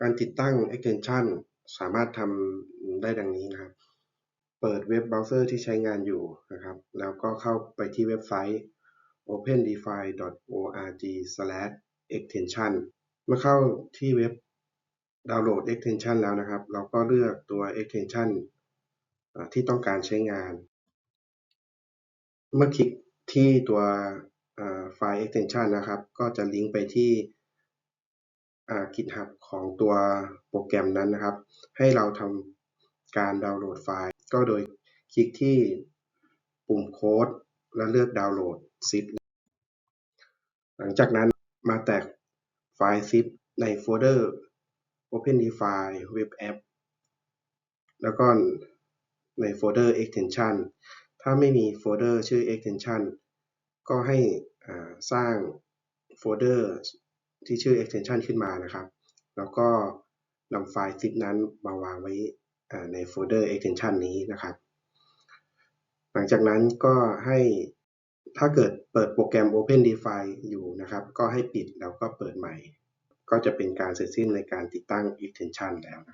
การติดตั้ง extension สามารถทำได้ดังนี้นะครับ เปิดเว็บเบราว์เซอร์ที่ใช้งานอยู่นะครับ แล้วก็เข้าไปที่เว็บไซต์ opendefi.org/extension เมื่อเข้าที่เว็บดาวน์โหลด extension แล้วนะครับ เราก็เลือกตัว extension ที่ต้องการใช้งาน เมื่อคลิกที่ตัวไฟล์ extension นะครับ ก็จะลิงก์ไปที่ GitHub ของตัวโปรแกรมนั้นนะครับ ให้เราทำการดาวน์โหลดไฟล์ ก็โดยคลิกที่ปุ่มโค้ด และเลือกดาวน์โหลด zip หลังจากนั้นมาแตกไฟล์ zip ในโฟลเดอร์ OpenDefi Web App แล้วก็ในโฟลเดอร์ extension ถ้าไม่มีโฟลเดอร์ชื่อ extension ก็ให้สร้างโฟลเดอร์ ที่ชื่อ extension ขึ้นมานะครับ แล้วก็นำไฟล์ zip นั้นมาวางไว้ในโฟลเดอร์ extension นี้นะครับ หลังจากนั้นก็ให้ถ้าเกิดเปิดโปรแกรม OpenDefi อยู่นะครับ ก็ให้ปิดแล้วก็เปิดใหม่ ก็จะเป็นการเสร็จสิ้นในการติดตั้ง extension แล้ว